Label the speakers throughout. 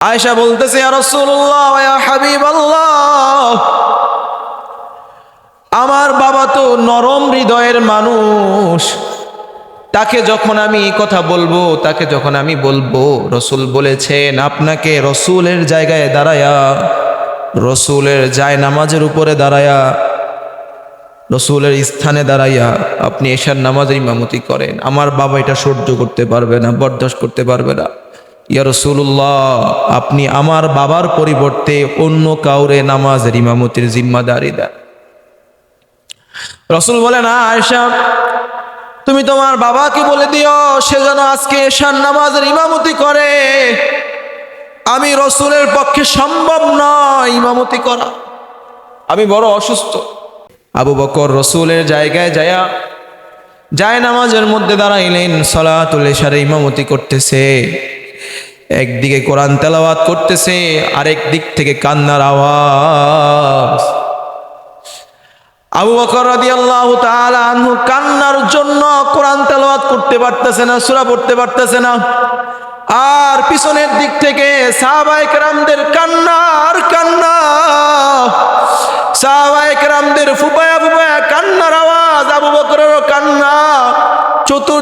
Speaker 1: আয়েশা বলতেছে আমার বাবা তো নরম হৃদয়ের মানুষ। তাকে যখন আমি কথা বলব, তাকে যখন আমি বলব, রসুল বলেছেন, আপনাকে রসুলের জায়গায় দাঁড়ায়া, রসুলের যায় নামাজের উপরে দাঁড়ায়া, রসুলের স্থানে দাঁড়াইয়া আপনি এশার নামাজের ইমামতি করেন। আমার বাবা এটা সহ্য করতে পারবে না, বরদাস্ত করতে পারবে না। ইয়া রসুল্লাহ আপনি আমার বাবার পরিবর্তে অন্য কাউরে নামাজের ইমামতির জিম্মাদারি দেন। রসুল বলেন আয়সা তুমি তোমার বাবাকে বলে দিও, সে যেন আজকে এশার নামাজের ইমামতি করে। আমি রসুলের পক্ষে সম্ভব নয় ইমামতি করা। আমি বড় অসুস্থ। আবু বকর রসুলের জায়গায় যায়া, যায় নামাজের মধ্যে দাঁড়াইলেন, সলাতুল এশারে ইমামতি করতেছে। একদিকে কোরআন তেলাওয়াত করতেছে, আরেক দিক থেকে কান্নার আওয়াজ। আবু বকর রাদিয়াল্লাহু তাআলা আনহু কান্নার জন্য কোরআন তেলাওয়াত করতে পারতেছে না, সূরা পড়তে পারতেছে না। আর পিছনের দিক থেকে সাহাবায়ে কেরামদের কান্না, আর কান্না। সাহাবায়ে কেরামদের ফুপায়া ফুপায়া কান্নার আওয়াজ, আবু বকরেরও কান্না।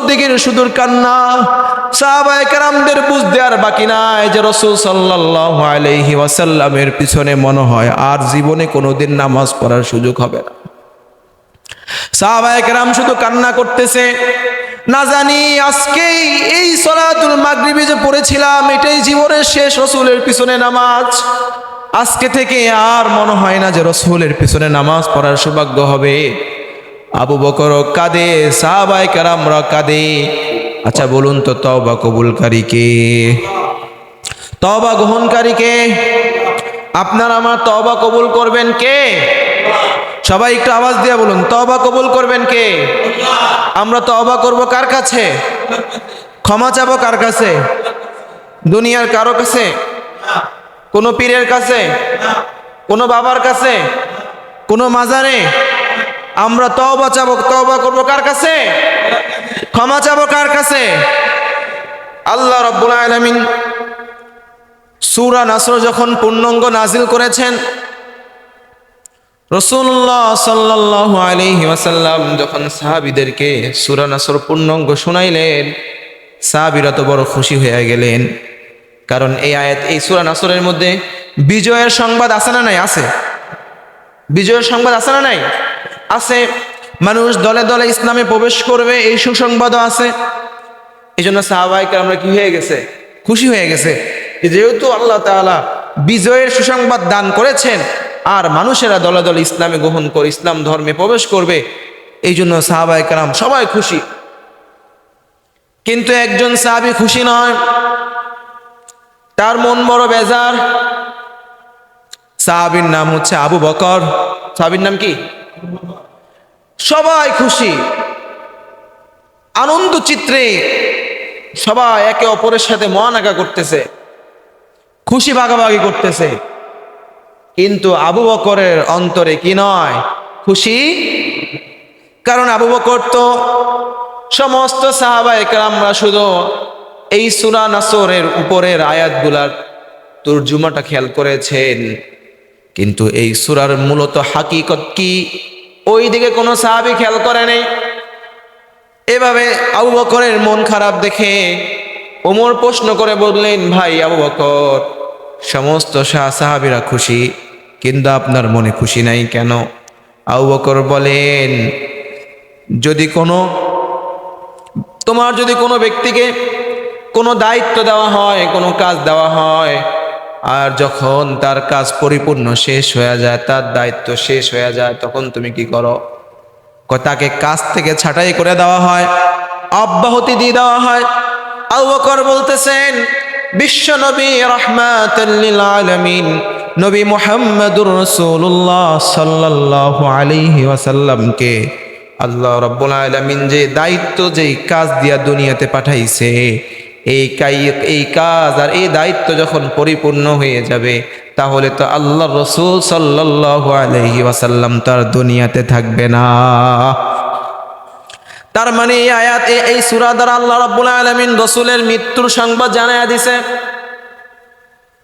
Speaker 1: চতুর্দিকের সুদূর কান্না, সাহাবায়ে কেরামদের বুঝতে আর বাকি নাই যে রসুল সাল্লাল্লাহু আলাইহি ওয়াসাল্লামের পিছনে মনে হয় আর জীবনে কোনোদিন নামাজ পড়ার সুযোগ হবে না। সাহাবায়করাম শুধু কান্না করতেছে, না জানি আজকেই এই যে পড়েছিলাম, এটাই জীবনের শেষ রসুলের পিছনে নামাজ। আজকে থেকে আর মনে হয় না পিছনে নামাজ পড়ার সৌভাগ্য হবে। আবু বকর কাঁদে সাহাবায় কারামরা কাঁদে। আচ্ছা বলুন তো তবা কবুলকারী কে? তবা গ্রহণকারী কে? আপনার আমার তবা কবুল করবেন কে? সবাই একটু আওয়াজ দিয়ে বলুন তবা কবুল করবেন কে? আমরা তবা করব কার কাছে? ক্ষমা চাবো কার কাছে? দুনিয়ার কারও কাছে? কোনো পীরের কাছে? কোনো বাবার কাছে? কোনো মাজারে? আমরা তবা চাবো তবা করব কার কাছে? ক্ষমা চাবো কার কাছে? আল্লাহ রব্বুল আলামিন সুরা নাসর যখন পূর্ণাঙ্গ নাজিল করেছেন রসুল্লাহ সাল্লাহ আলহি ওয়াসাল্লাম যখন সাহাবিদেরকে সুরা নাসর পূর্ণাঙ্গ শুনাইলেন, সাহাবিরা তো বড় খুশি হয়ে গেলেন। কারণ এই আয়াত, এই সুরা নাসরের মধ্যে বিজয়ের সংবাদ আছে না নাই? আছে। বিজয়ের সংবাদ আছে না নাই? আছে, মানুষ দলে দলে ইসলামে প্রবেশ করবে, এই সুসংবাদও আছে। এই জন্য সাহাবাহিক আমরা কি হয়ে গেছে? খুশি হয়ে গেছে যেহেতু আল্লাহ তাআলা বিজয়ের সুসংবাদ দান করেছেন, আর মানুষেরা দলে দলে ইসলামে গ্রহণ করে ইসলাম ধর্মে প্রবেশ করবে এই জন্য সাহাবাই কালাম সবাই খুশি। কিন্তু একজন সাহাবি খুশি নয়। তার মন বড় বেজার। সাহাবির নাম হচ্ছে আবু বকর। সাহাবির নাম কি? সবাই খুশি, আনন্দ চিত্রে সবাই একে অপরের সাথে মহানাকা করতেছে, খুশি ভাগাভাগি করতেছে। কিন্তু আবু বকরের অন্তরে কি নয়? খুশি? কারণ আবু বকর তো সমস্ত সাহাবা একরামরা শুধু এই সুরা নাসরের উপরের আয়াতগুলার তর্জুমাটা খেয়াল করেছেন। কিন্তু এই সুরার মূলত হাকিকত কি? ওই দিকে কোনো সাহাবি খেয়াল করে নেই। এভাবে আবু বকরের মন খারাপ দেখে ওমর প্রশ্ন করে বললেন, ভাই আবু বকর, সমস্ত শাহ সাহাবিরা খুশি, কিন্তু আপনার মনে খুশি নাই কেন? আবু বকর বলেন, যদি কোনো, তোমার যদি কোনো ব্যক্তিকে কোনো দায়িত্ব দেওয়া হয়, কোনো কাজ দেওয়া হয় আর যখন তার কাজ পরিপূর্ণ শেষ হয়ে যায়, তার দায়িত্ব শেষ হয়ে যায়, তখন তুমি কি করো? তাকে কাজ থেকে ছাঁটাই করে দেওয়া হয়, অব্যাহতি দিয়ে দেওয়া হয়। আবু বকর বলতেছেন, বিশ্ব নবী রহমাতুল্লিল আলামিন, নবী মুহাম্মদুর রাসূলুল্লাহ সাল্লাল্লাহু আলাইহি ওয়াসাল্লামকে আল্লাহ রাব্বুল আলামিন যে দায়িত্ব, যেই কাজ দিয়া দুনিয়াতে পাঠাইছে এই এই কাজ আর এই দায়িত্ব যখন পরিপূর্ণ হয়ে যাবে, তাহলে তো আল্লাহ রসুল সাল্লাল্লাহু ওয়াসাল্লাম তার দুনিয়াতে থাকবে না। তার মানে এই আয়াত, এই সূরা দ্বারা আল্লাহ রাব্বুল আলামিন রসুলের মৃত্যুর সংবাদ জানায়া দিছে।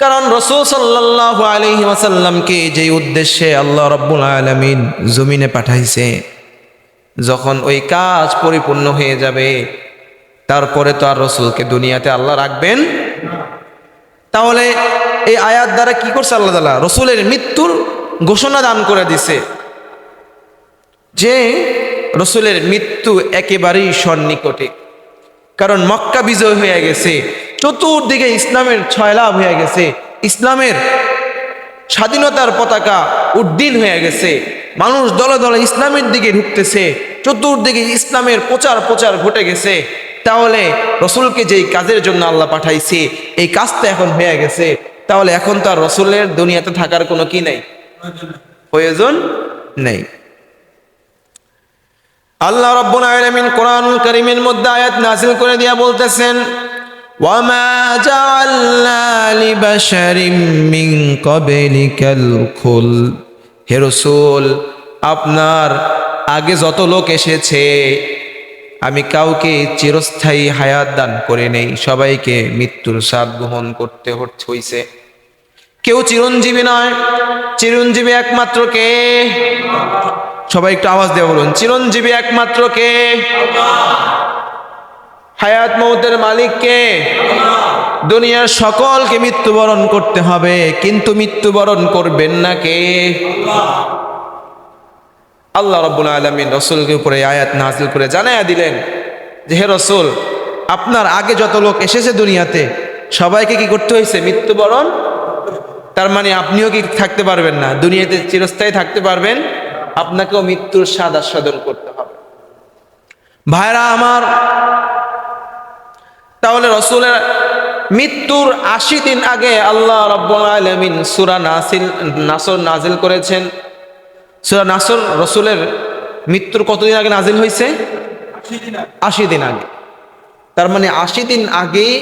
Speaker 1: কারণ রসুল সাল্লাহ আলহি ওয়াসাল্লামকে যে উদ্দেশ্যে আল্লাহ রব্বুল আলমিন জমিনে পাঠাইছে, যখন ওই কাজ পরিপূর্ণ হয়ে যাবে তারপরে তো আর রসুলকে দুনিয়াতে আল্লাহ রাখবেন তাহলে এই আয়াত দ্বারা কি করছে আল্লাহ তালা রসুলের মৃত্যুর ঘোষণা দান করে দিছে যে রসুলের মৃত্যু একেবারেই সন্নিকটে। কারণ মক্কা বিজয় হয়ে গেছে, চতুর্দিকে ইসলামের ছয়লাভ হয়ে গেছে, ইসলামের স্বাধীনতার পতাকা উড্ডীন হয়ে গেছে, মানুষ দলে দলে ইসলামের দিকে ঢুকতেছে, চতুর্দিকে ইসলামের প্রচার প্রচার ঘটে গেছে। তাহলে রসুলকে যেই কাজের জন্য আল্লাহ পাঠাইছে, এই কাজটা এখন হয়ে গেছে। তাহলে এখন তো আর রসুলের দুনিয়াতে থাকার কোনো কি নেই? প্রয়োজন নেই। আল্লাহ রব্বুল আলামিন কোরআনুল কারীমের মধ্যে আয়াত নাযিল করে দিয়া বলতেছেন, ওয়ামা জাআলনা লিবাশারিম মিন ক্বাবলিকাল খুল। হে রাসূল, আপনার আগে যত লোক এসেছে আমি কাউকে চিরস্থায়ী হায়াত দান করে নেই, সবাইকে মৃত্যুর স্বাদ গ্রহণ করতে হইছে। কেউ চিরঞ্জীবী নয়, চিরঞ্জীবী একমাত্র কে? সবাই একটু আওয়াজ দিয়ে বলুন, চিরঞ্জীবী একমাত্র কে? হায়াত মৌতের মালিক কে? দুনিয়ার সকলকে মৃত্যুবরণ করতে হবে, কিন্তু মৃত্যুবরণ করবেন না কে? আল্লাহ রব্বুল আলমিন রসুলকে উপরে আয়াত নাজিল করে জানাইয়া দিলেন যে, হে রসুল, আপনার আগে যত লোক এসেছে দুনিয়াতে, সবাইকে কি করতে হয়েছে? মৃত্যুবরণ? তার মানে আপনিও কি থাকতে পারবেন না? দুনিয়াতে চিরস্থায়ী থাকতে পারবেন, আপনাকেও মৃত্যুর স্বাদ আস্বাদন করতে হবে। ভাইরা আমার, তাহলে রসুলের মৃত্যুর আশি দিন আগে আল্লাহ রব্বুল আলমিন সুরা নাসিল, নাসর নাজিল করেছেন। সুরা নাসর রসুলের মৃত্যুর কতদিন আগে নাজিল হয়েছে? আশি দিন আগে। তার মানে আশি দিন আগেই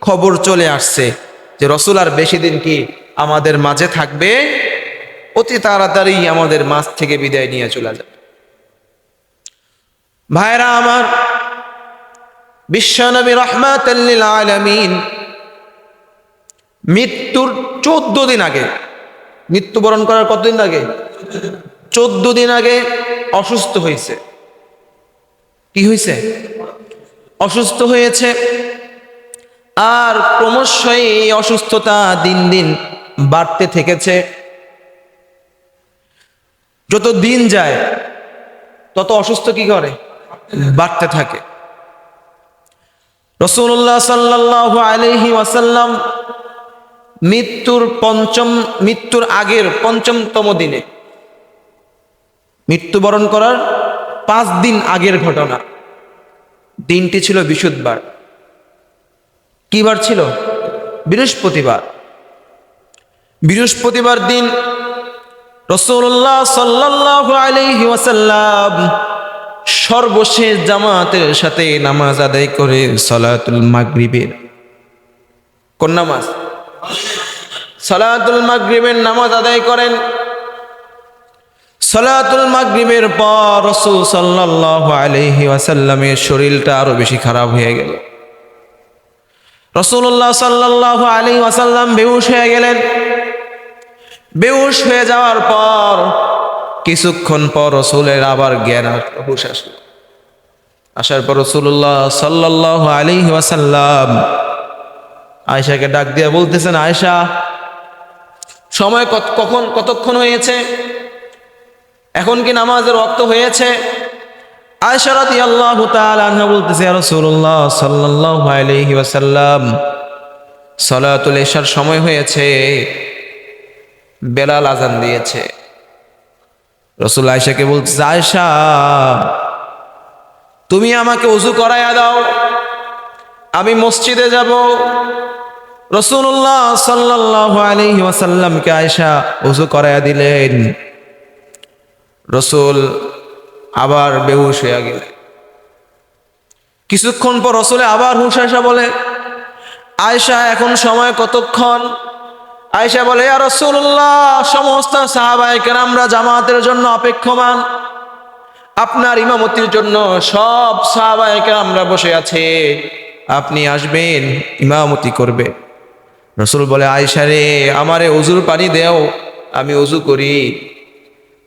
Speaker 1: খবর চলে আসছে যে রসুল আর বেশি দিন কি আমাদের মাঝে থাকবে? অতি তাড়াতাড়ি আমাদের মাছ থেকে বিদায় নিয়ে চলে যাবে। ভাইরা আমার, বিশ্বনবী রহমাত মৃত্যুর চোদ্দ দিন আগে, মৃত্যুবরণ করার কতদিন আগে? চোদ্দ দিন আগে অসুস্থ হয়েছে। কি হয়েছে? অসুস্থ হয়েছে। আর ক্রমশই এই অসুস্থতা দিন দিন বাড়তে থেকেছে। যত দিন যায়, তত অসুস্থ কি করে? বাড়তে থাকে। রসুল্লাহ সাল্লাহ আলহি ওয়াসাল্লাম মৃত্যুর পঞ্চম, মৃত্যুর আগের পঞ্চমতম দিনে মৃত্যুবরণ করার পাঁচ দিন আগের ঘটনা। দিনটি ছিল বিশুদ্ধবার কি বার ছিল? বৃহস্পতিবার। বৃহস্পতিবার দিন রসুল্লাহ সাল্লাহ আলহি ওয়াসাল্লাম সর্বশেষ জামাতের সাথে নামাজ আদায় করে সলাতুল মাগরিবের কোন নামাজ? সলাতুল মাগরিবের নামাজ আদায় করেন সলাতুল মাগরিবের পর রসুল সাল্লাহ আলহি ওয়াসাল্লামের শরীরটা আরও বেশি খারাপ হয়ে গেল। রসুল্লাহ সাল্লাহ আলী ওয়াসাল্লাম বেউস হয়ে গেলেন। বেউস হয়ে যাওয়ার পর কিছুক্ষণ পর রসুলের আবার জ্ঞান হুশ আসলো। আসার পর রসুল্লাহ সাল্লাহ আলী ওয়াসাল্লাম আয়সাকে ডাক দিয়ে বলতেছেন আয়সা সময় কখন, কতক্ষণ হয়েছে? এখন কি নামাজের রক্ত হয়েছে? আয়সা আল্লাহ বলতেছে সময় হয়েছে, বেলাল আজান দিয়েছে। রসুল আয়সাকে বলতেছে আয়সা তুমি আমাকে উজু করাইয়া দাও, আমি মসজিদে যাব। রসুল্লাহ সাল্লাহ আলহি ওয়াসাল্লামকে আয়সা উজু করাইয়া দিলেন। রসুল আবার বেহুশ হয়ে গেলে কিছুক্ষণ পর রসুলে আবার হুশ আয়সা বলে আয়সা এখন সময় কতক্ষণ? আয়সা বলে আর রসুল্লাহ সমস্ত সাহাবাহিকের আমরা জামাতের জন্য অপেক্ষমান। আপনার ইমামতির জন্য সব সাহাবাহিকের আমরা বসে আছে। আপনি আসবেন, ইমামতি করবে। রসুল বলে আয়সা রে, আমারে অজুর পানি দেও, আমি উজু করি।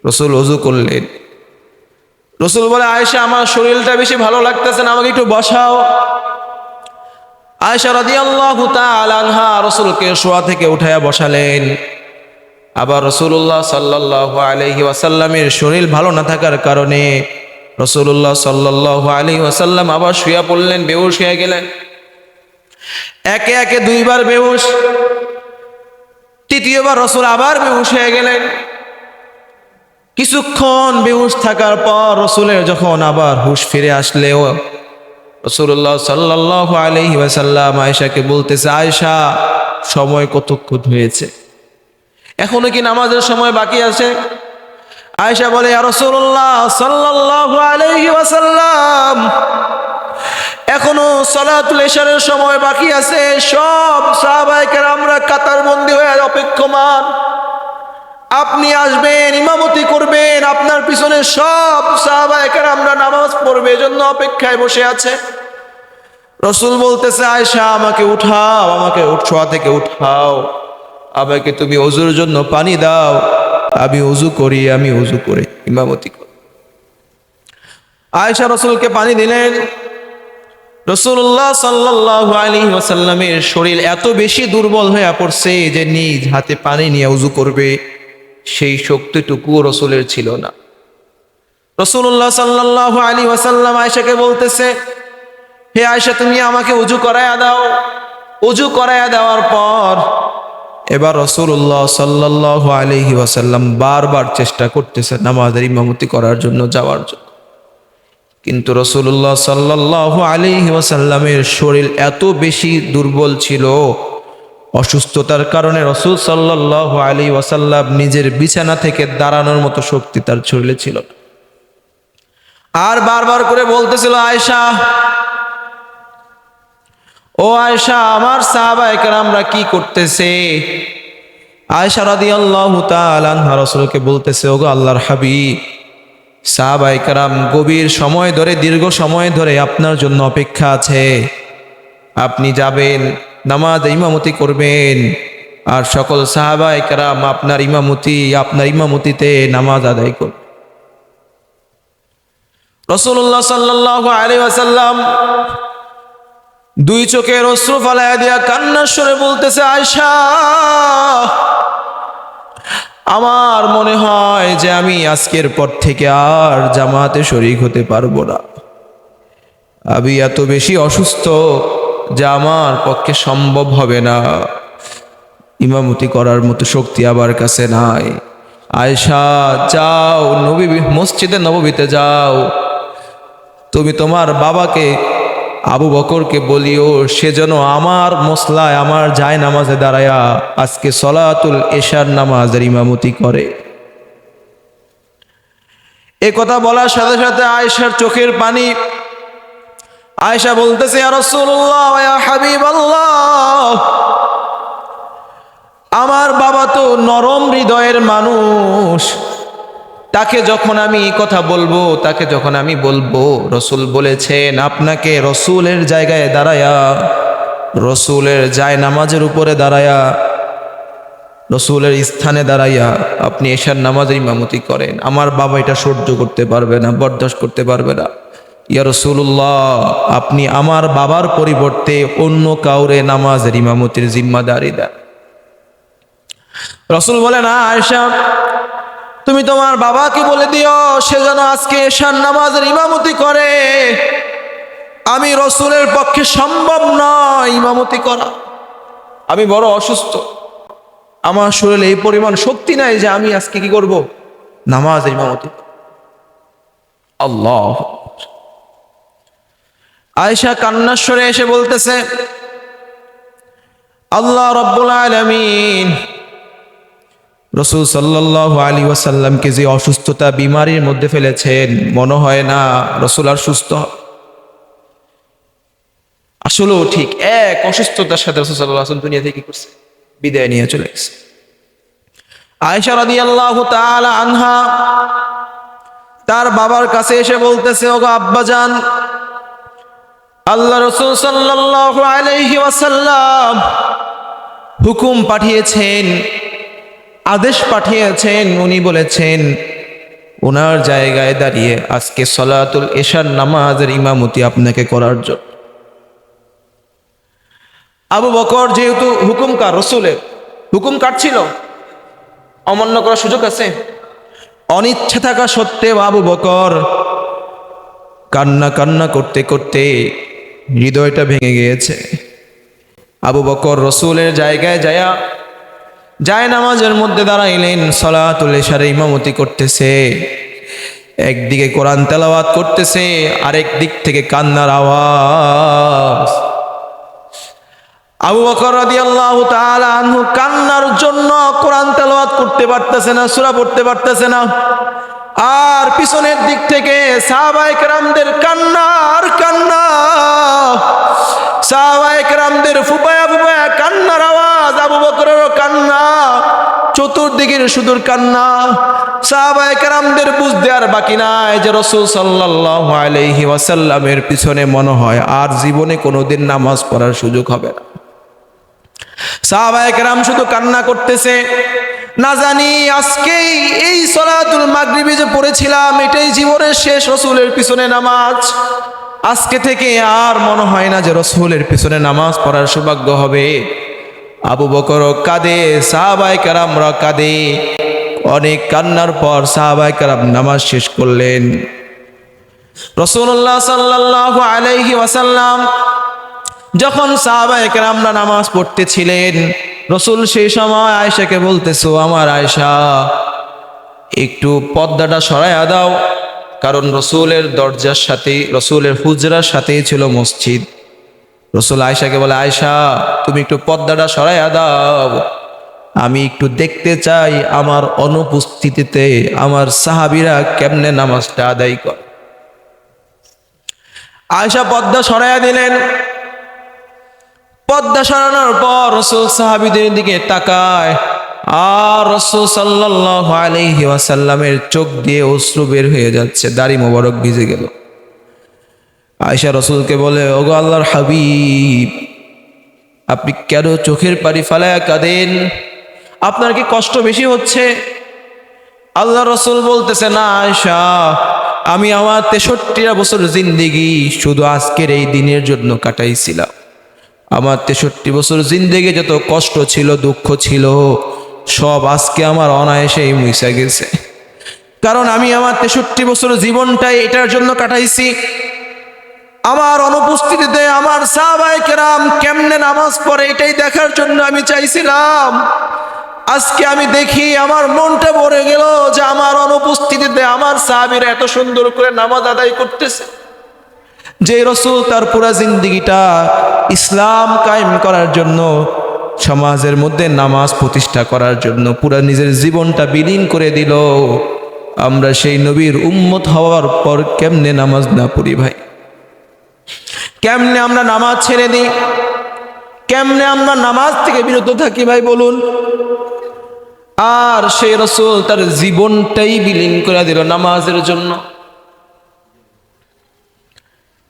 Speaker 1: রসুল অজু করলেন। রসুল বলে আয়সা আমার শরীরটা বেশি ভালো লাগতেছে না, আমাকে একটু বসাও। আয়সা রাদি আল্লাহ আনহা রসুলকে শোয়া থেকে উঠায়া বসালেন। আবার রসুল্লাহ সাল্লাহ আলহি ওয়াসাল্লামের শরীর ভালো না থাকার কারণে রসুল্লাহ সাল্লাহ আলহি ওয়াসাল্লাম আবার শুয়া পড়লেন, বেহুশ হয়ে গেলেন। একে একে দুইবার বেহুশ, তৃতীয়বার রসুল আবার বেহুশ হয়ে গেলেন। কিছুক্ষণ বেহুশ থাকার পর রসুলের যখন আবার হুশ ফিরে আসলেও রসুল্লাহ সাল্লাহ আলহি ওয়াসাল্লাম আয়সাকে বলতেছে আয়সা সময় কতক্ষণ হয়েছে? এখনও কি নামাজের সময় বাকি আছে? আয়সা বলে রসুল্লাহ সাল্লাহ আলহি ওয়াসাল্লাম, এখনও সলাতুল এশারের সময় বাকি আছে। সব সাহাবাহিকের আমরা কাতার বন্দি হয়ে অপেক্ষমান। আপনি আসবেন, ইমামতি করবেন, আপনার পিছনে সব সাহাবাহিকের আমরা নামাজ পড়বে, এজন্য অপেক্ষায় বসে আছে। রসুল বলতেছে আয়সা আমাকে উঠাও, আমাকে ছোঁয়া থেকে উঠাও। আমাকে তুমি অজুর জন্য পানি দাও। আমি উজু করি, আমি উজু করি, ইমামতি করি। আয়সা রসুলকে পানি দিলেন। রসুল্লাহ সাল্লাহ আলী ওসাল্লামের শরীর এত বেশি দুর্বল হয়ে পড়ছে যে নিজ হাতে পানি নিয়ে উজু করবে। সেই শক্তিটুকুও রসুলের ছিল না। রসুল্লাহ সাল্লাহ আলী ওয়াসাল্লাম আয়সাকে বলতেছে, হে আয়সা তুমি আমাকে উজু করাইয়া দাও। উজু করাইয়া দেওয়ার পর এবার রসুল্লাহ সাল্লাহ আলহি ওয়াসাল্লাম বারবার চেষ্টা করতেছে নামাজের ইমামতি করার জন্য যাওয়ার জন্য। কিন্তু রসুল্লাহ সাল্লাহ আলহি ওয়াসাল্লামের শরীর এত বেশি দুর্বল ছিল অসুস্থতার কারণে রসুল সাল্লাহ আলী ওয়াসাল্লাম নিজের বিছানা থেকে দাঁড়ানোর মতো শক্তি তার শরীরে ছিল আর বারবার করে বলতেছিল আয়সা ও আয়সা আমার সাহাবাহিকার আমরা কি করতেছে? আয়সা রাদি আল্লাহ তালানহা রসুলকে বলতেছে, ওগো আল্লাহর হাবিব সাহাবাইকারাম গভীর সময় ধরে, দীর্ঘ সময় ধরে আপনার জন্য অপেক্ষা আছে। আপনি যাবেন নামাজ ইমামতি করবেন। আর সকল সাহাবাইকারাম আপনার ইমামতি, আপনার ইমামতিতে নামাজ আদায় করবে। রসুল্লাহ সাল্লাহ আলী আসাল্লাম দুই চোখের অশ্রু ফালাইয়া দিয়া কান্নার সরে বলতেছে আয়সা আমার মনে হয় যে আমি আজকের পর থেকে আর জামাতে শরিক হতে পারব না। আমি এত বেশি অসুস্থ যা আমার পক্ষে সম্ভব হবে না। ইমামতি করার মতো শক্তি আবার কাছে নাই। আয়সা যাও, নবী মসজিদে নবীতে যাও। তুমি তোমার বাবাকে, আবু বকরকে বলিও, সে যেন আমার মশলায় আমার যায় নামাজে দাঁড়ায়া আজকে সলাতুল এশার নামাজের ইমামতি করে। এ কথা বলার সাথে সাথে আয়েশার চোখের পানি আয়েশা বলতেছে আমার বাবা তো নরম হৃদয়ের মানুষ। তাকে যখন আমি কথা বলব, তাকে যখন আমি বলব, রসুল বলেছেন, আপনাকে রসুলের জায়গায় দাঁড়ায়া, রসুলের যায় নামাজের উপরে দাঁড়ায়া, রসুলের স্থানে দাঁড়াইয়া আপনি এশার নামাজের ইমামতি করেন। আমার বাবা এটা সহ্য করতে পারবে না, বরদাস্ত করতে পারবে না। ইয়া রসুল্লাহ আপনি আমার বাবার পরিবর্তে অন্য কাউরে নামাজের ইমামতির জিম্মাদারি দেন। রসুল বলে না আয়সা তুমি তোমার বাবাকে বলে দিও, সে যেন আজকে এশার নামাজের ইমামতি করে। আমি রসুলের পক্ষে সম্ভব নয় ইমামতি করা। আমি বড় অসুস্থ। আমার শরীরে এই পরিমাণ শক্তি নাই যে আমি আজকে কি করব? নামাজ ইমামতি আল্লাহ আয়সা কান্নাস্বরে এসে বলতেছে, আল্লাহ রব্বুল আলমিন রসুল সাল্লাহ আলী ওয়াসাল্লামকে যে অসুস্থতা বিমারির মধ্যে ফেলেছেন, মনে হয় না রসুল আর সুস্থ আসলেও ঠিক এক অসুস্থতার সাথে রসুল সাল্লাহ আসলাম দুনিয়া থেকে করছে? বিদায় নিয়ে চলে গেছে। আয়সা রাদি আল্লাহ আনহা তার বাবার কাছে এসে বলতেছে, ওগো আব্বাজান আল্লাহ রসুল সাল্লাহ হুকুম পাঠিয়েছেন, আদেশ পাঠিয়েছেন, উনি বলেছেন ওনার জায়গায় দাঁড়িয়ে আজকে সলাতুল এশার নামাজের ইমামতি আপনাকে করার জন্য। আবু বকর যেহেতু হুকুম কার রসুলের হুকুম কার ছিল, অমান্য করার সুযোগ আছে। অনিচ্ছা থাকা সত্ত্বেও আবু বকর কান্না কান্না করতে করতে হৃদয়টা ভেঙে গিয়েছে। আবু বকর রসুলের জায়গায় যায়া যায় নামাজের মধ্যে দাঁড়াইলেন, সলাতুল এশারে ইমামতি করতেছে। একদিকে কোরআন তেলাওয়াত করতেছে, আরেক দিক থেকে কান্নার আওয়াজ। আবু বকর তাআলা আনহু কান্নার জন্য কোরআন তেলাওয়াত করতে পারতেছে না, সূরা পড়তে পারতেছে না। আর পিছনের দিক থেকে সাহাবায়ে কেরামদের কান্না। আর কান্না সাহাবায়ে কেরামদের ফুপায়া ফুপায়া কান্নার আওয়াজ, আবু বকরেরও কান্না, চতুর্দিকের সুদূর কান্না। সাহাবায়ে কেরামদের বুঝতে আর বাকি নাই যে রসুল সাল্লাল্লাহু আলাইহি ওয়াসাল্লামের পিছনে মনে হয় আর জীবনে কোনোদিন নামাজ পড়ার সুযোগ হবে না। সাহাবায়করাম শুধু কান্না করতেছে না জানি আজকেই এই সলাতুল মাগরিবি যে পড়েছিলাম, এটাই জীবনের শেষ রসুলের পিছনে নামাজ। আজকে থেকে আর মনে হয় না যে রসুলের পিছনে নামাজ পড়ার সৌভাগ্য হবে। আবু বকর কাঁদে সাহাবাই কারামরা কাঁদে। অনেক কান্নার পর সাহাবাই কারাম নামাজ শেষ করলেন। রসুল্লাহ সাল্লাহ আলাইহি ওয়াসাল্লাম যখন সাহাবায়ে কারামরা নামাজ পড়তেছিলেন রসুল সেই সময় আয়েশাকে বলতেছো আমার আয়েশা, একটু পদ্মাটা সরাইয়া দাও, কারণ রসুলের দরজার সাথে রসুলের হুজরার সাথেই ছিল মসজিদ। রসুল আয়েশাকে বলে, আয়েশা, তুমি একটু পদ্মাটা সরাইয়া দাও। আমি একটু দেখতে চাই আমার অনুপস্থিতিতে আমার সাহাবিরা কেমনে নামাজটা আদায় করে। আয়েশা পদ্মা সরাইয়া দিলেন। পদ্মা সরানোর পর রসুল সাহাবিদের দিকে তাকায়। আর রসুল সাল্লাহ আলহি ওয়াসাল্লামের চোখ দিয়ে অশ্রু বের হয়ে যাচ্ছে, দাড়ি মোবারক ভিজে গেল। আয়সা রসুলকে বলে, ওগো আল্লাহর হাবিব, আপনি কেন চোখের পানি ফালায়া কাঁদেন? আপনার কি কষ্ট বেশি হচ্ছে? আল্লাহ রসুল বলতেছে, না আয়সা আমি আমার তেষট্টিটা বছর জিন্দিগি শুধু আজকের এই দিনের জন্য কাটাইছিলাম। আমার তেষট্টি বছর জিন্দেগে যত কষ্ট ছিল, দুঃখ ছিল, সব আজকে আমার অনায়াসেই মুইসা গেছে। কারণ আমি আমার তেষট্টি বছর জীবনটাই এটার জন্য কাটাইছি। আমার অনুপস্থিতিতে আমার সাহাবাই কেরাম কেমনে নামাজ পড়ে এটাই দেখার জন্য আমি চাইছিলাম। আজকে আমি দেখি আমার মনটা ভরে গেল যে আমার অনুপস্থিতিতে আমার সাহাবিরা এত সুন্দর করে নামাজ আদায় করতেছে। যে রসুল তার পুরা জিন্দিগিটা ইসলাম কায়েম করার জন্য, সমাজের মধ্যে নামাজ প্রতিষ্ঠা করার জন্য পুরা নিজের জীবনটা বিলীন করে দিল। আমরা সেই নবীর উম্মত হওয়ার পর কেমনে নামাজ না পড়ি ভাই? কেমনে আমরা নামাজ ছেড়ে দিই? কেমনে আমরা নামাজ থেকে বিরত থাকি ভাই বলুন? আর সেই রসুল তার জীবনটাই বিলীন করে দিল নামাজের জন্য।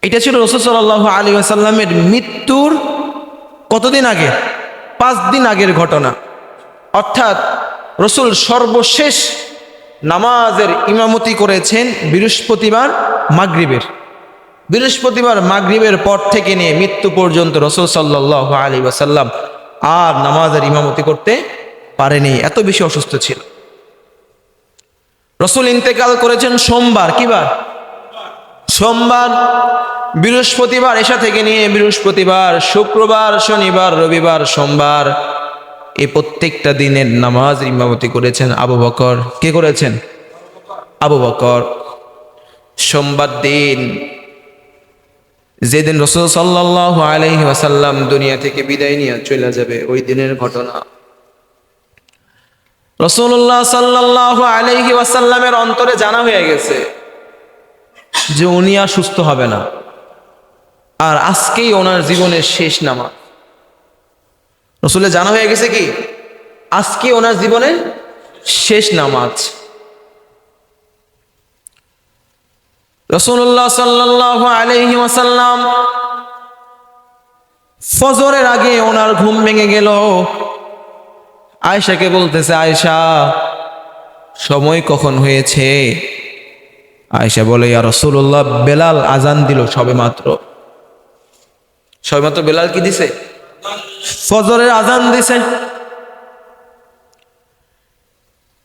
Speaker 1: এটা ছিল রসুল সাল্লাহ আলী আসাল্লামের মৃত্যুর কতদিন আগে? পাঁচ দিন আগের ঘটনা। অর্থাৎ রসুল সর্বশেষ নামাজের ইমামতি করেছেন বৃহস্পতিবার মাগরিবের। বৃহস্পতিবার মাগরিবের পর থেকে নিয়ে মৃত্যু পর্যন্ত রসুল সাল্লাহ আলী ওয়াসাল্লাম আর নামাজের ইমামতি করতে পারেনি, এত বেশি অসুস্থ ছিল। রসুল ইন্তেকাল করেছেন সোমবার, কিবার? সোমবার বৃহস্পতিবার এসা থেকে নিয়ে বৃহস্পতিবার, শুক্রবার, শনিবার, রবিবার, সোমবার, এই প্রত্যেকটা দিনের নামাজ ইমামতি করেছেন আবু বকর। কে করেছেন? আবু বকর। সোমবার দিন, যেদিন রসুল সাল্লাহ আলহি ওয়াসাল্লাম দুনিয়া থেকে বিদায় নিয়ে চলে যাবে, ওই দিনের ঘটনা। রসুল্লাহ সাল্লাহ আলহি ওয়াসাল্লামের অন্তরে জানা হয়ে গেছে যে উনি আর সুস্থ হবে না। আর আজকেই ওনার জীবনের শেষ নামাজ। রসুলের জানা হয়ে গেছে কি? আজকে ওনার জীবনের শেষ নামাজ। রসুল্লাহ সাল্লাহ আলহি ফজরের আগে ওনার ঘুম ভেঙে গেল। আয়সাকে বলতেছে আয়সা সময় কখন হয়েছে? আয়সা বলে, ইয়া রসুল্লাহ বেলাল আজান দিল সবে মাত্র। সবে মাত্র বেলাল কি দিছে? ফজরের আজান দিছে।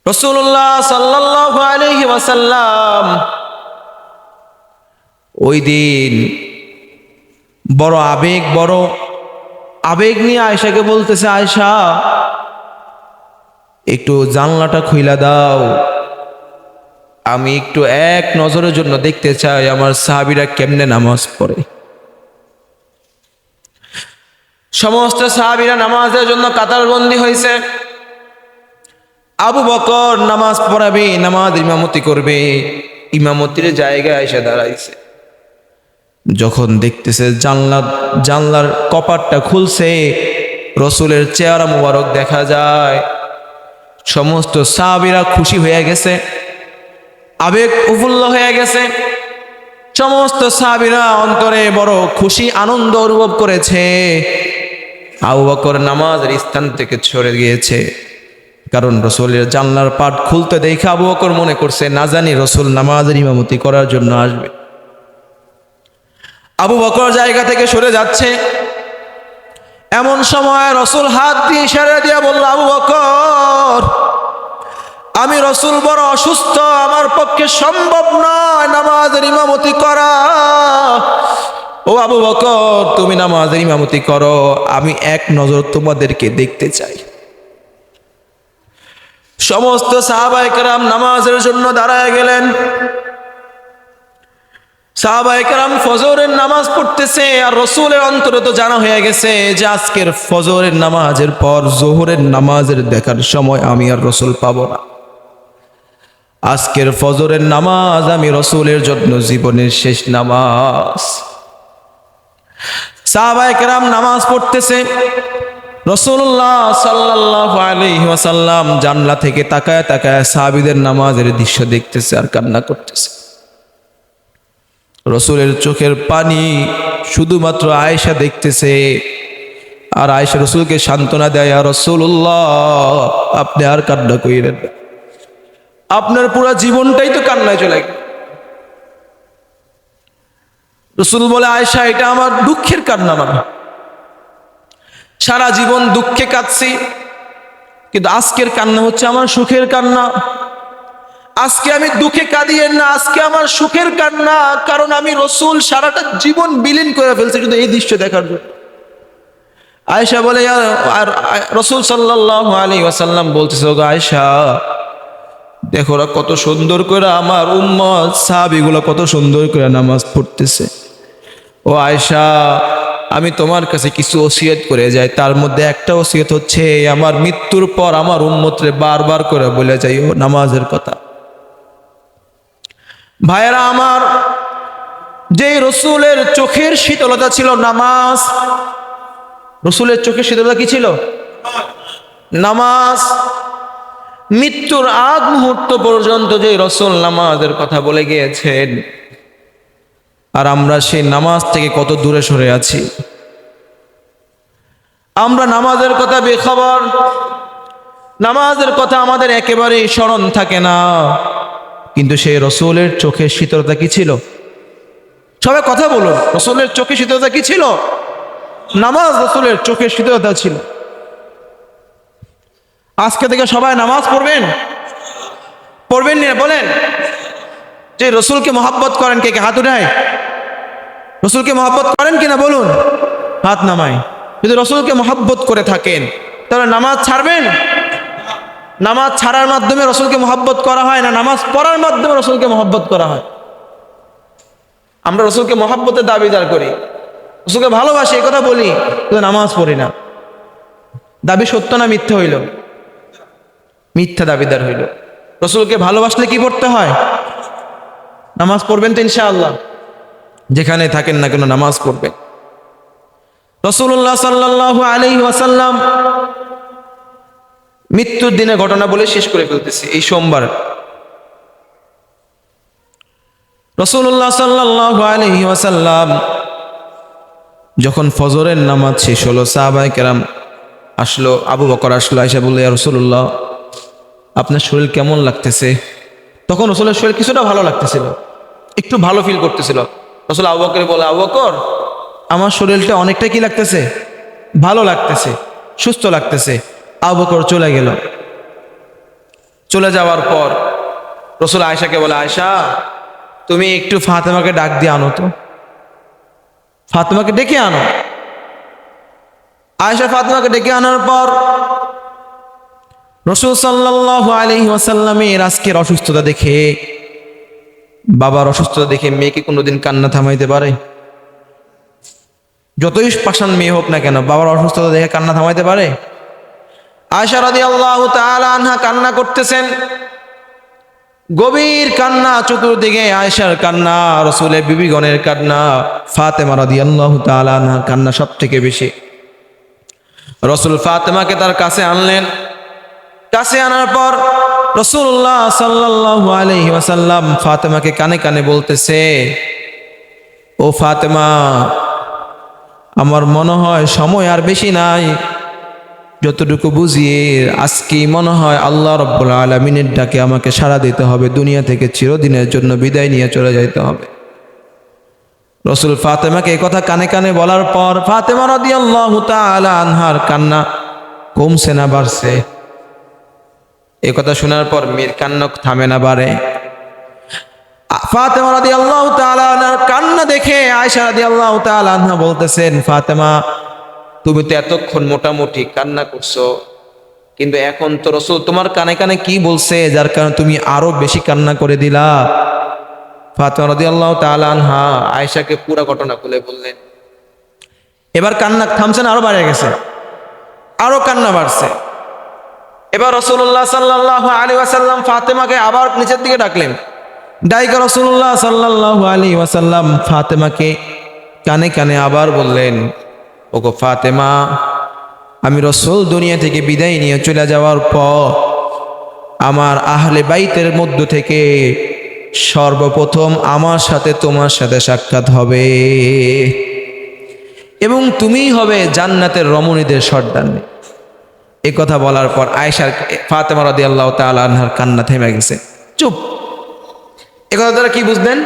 Speaker 1: রসুল্লাহ ওয়াসাল্লাম ওই দিন বড় আবেগ বড় আবেগ নিয়ে আয়সাকে বলতেছে আয়সা একটু জানলাটা খুইলা দাও। আমি একটু এক নজরের জন্য দেখতে চাই, আমার সাহাবিরা কেমনে নামাজ পড়ে? সমস্ত সাহাবিরা নামাজের জন্য কাতারবন্দি হয়েছে আবু বকর নামাজ পড়াবে, নামাজ ইমামতি করবে, ইমামতির জায়গায় এসে দাঁড়াইছে। যখন দেখতেছে জানলা জানলার কপাটটা খুলছে, রসুলের চেহারা মুবারক দেখা যায়। সমস্ত সাহাবিরা খুশি হয়ে গেছে, আবেগ উফুল্ল হয়ে গেছে। সমস্ত সাহাবিরা অন্তরে বড় খুশি, আনন্দ অনুভব করেছে। আবু বকর নামাজের স্থান থেকে সরে গিয়েছে। কারণ রসুলের জানলার পাট খুলতে দেখে আবু বকর মনে করছে, না জানি রসুল নামাজের ইমামতি করার জন্য আসবে। আবু বকর জায়গা থেকে সরে যাচ্ছে। এমন সময় রসুল হাত দিয়ে ইশারা দিয়ে বলল, আবু বকর, আমি রসুল বড় অসুস্থ, আমার পক্ষে সম্ভব নয় নামাজের ইমামতি করা। ও আবু বকর, তুমি নামাজের ইমামতি করো, আমি এক নজর তোমাদেরকে দেখতে চাই। সমস্ত সাহাবাইকার নামাজের জন্য দাঁড়ায় গেলেন। সাহাবাইকার ফজরের নামাজ পড়তেছে আর রসুলের অন্তরে তো জানা হয়ে গেছে যে আজকের ফজরের নামাজের পর জোহরের নামাজের দেখার সময় আমি আর রসুল পাবো না। আজকের ফজরের নামাজ আমি রসুলের জন্য জীবনের শেষ নামাজ। সাহাবাইকার নামাজ পড়তেছে। রসুল্লাহ সাল্লাহ আলহিহাসাল্লাম জানলা থেকে তাকায় তাকায় সাহাবিদের নামাজের দৃশ্য দেখতেছে আর কান্না করতেছে। রসুলের চোখের পানি শুধুমাত্র আয়েশা দেখতেছে। আর আয়েশা রসুলকে সান্ত্বনা দেয় আর রসুল্লাহ আপনি আর কান্না কইরেন না। আপনার পুরো জীবনটাই তো কান্নায় চলে গেল। রসুল বলে, আয়েশা, এটা আমার দুঃখের কান্না মানে। সারা জীবন দুঃখে কাঁদছি, কিন্তু আজকের কান্না হচ্ছে আমার সুখের কান্না। আজকে আমি দুঃখে কাঁদিয়েন না, আজকে আমার সুখের কান্না, কারণ আমি রসুল সারাটা জীবন বিলীন করে ফেলছি কিন্তু এই দৃশ্য দেখার জন্য। আয়সা বলে আর রসুল সাল্লাহ আলী ওয়াসাল্লাম বলতেছে গো আয়সা দেখো কত সুন্দর করে আমার উম্মত, সাহাবিগুলো কত সুন্দর করে নামাজ পড়তেছে। ও আয়সা আমি তোমার কাছে কিছু ওসিয়ত করে যাই। তার মধ্যে একটা ওসিয়ত হচ্ছে, আমার মৃত্যুর পর আমার উম্মতরে বারবার করে বলে যাই ও নামাজের কথা। ভাইয়েরা, আমার যে রসুলের চোখের শীতলতা ছিল নামাজ, রসুলের চোখের শীতলতা কি ছিল? নামাজ। মৃত্যুর আগ মুহূর্ত পর্যন্ত যে রসুল নামাজের কথা বলে গিয়েছেন আর আমরা সেই নামাজ থেকে কত দূরে সরে আছি। আমরা নামাজের কথা বেখবর, নামাজের কথা আমাদের একেবারেই স্মরণ থাকে না। কিন্তু সেই রসুলের চোখের শীতলতা কি ছিল? সবাই কথা বলুন, রসুলের চোখে শীতলতা কি ছিল? নামাজ রসুলের চোখের শীতলতা ছিল। আজকে থেকে সবাই নামাজ পড়বেন? পড়বেন না, বলেন। যে রসুলকে মহাব্বত করেন কে কে হাত উঠায়? রসুলকে মহাব্বত করেন কিনা বলুন? হাত নামাই যদি রসুলকে মহাব্বত করে থাকেন, তাহলে নামাজ ছাড়বেন? নামাজ ছাড়ার মাধ্যমে রসুলকে মহাব্বত করা হয় না নামাজ পড়ার মাধ্যমে রসুলকে মহাব্বত করা হয়? আমরা রসুলকে মহাব্বতের দাবিদার করি। রসুলকে ভালোবাসি এ কথা বলি, কিন্তু নামাজ পড়ি না। দাবি সত্য না মিথ্যা হইল? মিথ্যা দাবিদার হইল। রসুলকে ভালোবাসলে কি পড়তে হয়? নামাজ পড়বেন তো ইনশাআল্লাহ। যেখানে থাকেন না কেন নামাজ পড়বেন। রসুল্লাহ সাল্লাহ আলি ওয়াসাল্লাম মৃত্যুর দিনে ঘটনা বলে শেষ করে ফেলতেছি এই সোমবার। রসুল্লাহ সাল্লাহ আলহি ওয়াসাল্লাম যখন ফজরের নামাজ শেষ হলো সাহাবাই কেরাম আসলো, আবু বকর আসলো আয়সা বলল রসুল্লাহ আপনার শরীর কেমন লাগতেছে? তখন রসুলের শরীর কিছুটা ভালো লাগতেছিল, একটু ভালো ফিল করতেছিল। রসুল আবু বকর বলে আবুবকর আমার শরীরটা অনেকটা কি লাগতেছে? ভালো লাগতেছে, সুস্থ লাগতেছে। আবুবকর চলে গেল। চলে যাওয়ার পর রসুল আয়সাকে বলে আয়সা তুমি একটু ফাতেমাকে ডাক দিয়ে আনো তো। ফাতেমাকে ডেকে আনো। আয়সা ফাতেমাকে ডেকে আনার পর রসুল সাল্লাহ আলহি আজকের অসুস্থতা দেখে বাবার অসুস্থতা দেখে মেয়েকে কোনোদিন কান্না থামাইতে পারে? যতই পাষাণ মেয়ে হোক না কেন, বাবার অসুস্থতা দেখে কান্না থামাইতে পারে? আয়সা রাদি আল্লাহ আনহা কান্না করতেছেন। গভীর কান্না, চতুর্দিকে আয়সার কান্না, রসুলের বিবিগণের কান্না, ফাতেমা রাদি আল্লাহ আনহা কান্না সব থেকে বেশি। রসুল ফাতেমাকে তার কাছে আনলেন। কাছে আনার পর রসুল্লাহ সাল্লাহ আলহি ওয়াসাল্লাম ফাতেমাকে কানে কানে বলতেছে, ও ফাতেমা, আমার মনে হয় সময় আর বেশি নাই। যতটুকু বুঝিয়ে আজকেই মনে হয় আল্লাহ রব্বুল আলমিনের ডাকে আমাকে সাড়া দিতে হবে। দুনিয়া থেকে চিরদিনের জন্য বিদায় নিয়ে চলে যাইতে হবে। রসুল ফাতেমাকে কথা কানে কানে বলার পর ফাতেমা রদি আল্লাহ আনহার কান্না কমছে না, বাড়ছে। এ কথা শোনার পর মেয়ের কান্না থামে না বাড়ে ফাতেমা রাদি আল্লাহ তালার কান্না দেখে আয়সা রাদি আল্লাহ তালাহা বলতেছেন, ফাতেমা, তুমি তো এতক্ষণ মোটামুটি কান্না করছ, কিন্তু এখন তো রসুল তোমার কানে কানে কি বলছে, যার কারণে তুমি আরও বেশি কান্না করে দিলা? ফাতেমা রাদি আল্লাহ তালাহা আয়সাকে পুরা ঘটনা খুলে বললেন, এবার কান্না থামছে না, আরও বাড়ে গেছে, আরও কান্না বাড়ছে। এবার রসুল্লাহ সাল্লাহ আলী ওয়াসাল্লাম ফাতেমাকে আবার নিচের দিকে ডাকলেন। ডাইকা রসুল্লাহ সাল্লাহ আলী ওয়াসাল্লাম ফাতেমাকে কানে কানে আবার বললেন, ওগো ফাতেমা, আমি রসুল দুনিয়া থেকে বিদায় নিয়ে চলে যাওয়ার পর আমার আহলে বাইতের মধ্য থেকে সর্বপ্রথম আমার সাথে তোমার সাথে সাক্ষাৎ হবে এবং তুমিই হবে জান্নাতের রমণীদের সর্দান্নে এ কথা বলার পর আয়েশার ফাতেমা রাদি আল্লাহ তালার কান্না থেমে গেছে। চুপ। এ কথা দ্বারা কি বুঝলেন?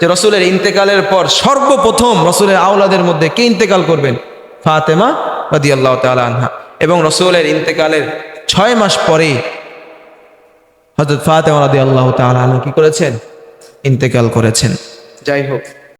Speaker 1: যে রসুলের ইন্তেকালের পর সর্বপ্রথম রসুলের আওলাদের মধ্যে কে ইন্তেকাল করবেন? ফাতেমা রাদি আল্লাহ আনহা। এবং রসুলের ইন্তেকালের ছয় মাস পরে হজরত ফাতেমা রাদি আল্লাহ তালা কি করেছেন? ইন্তেকাল করেছেন। যাই হোক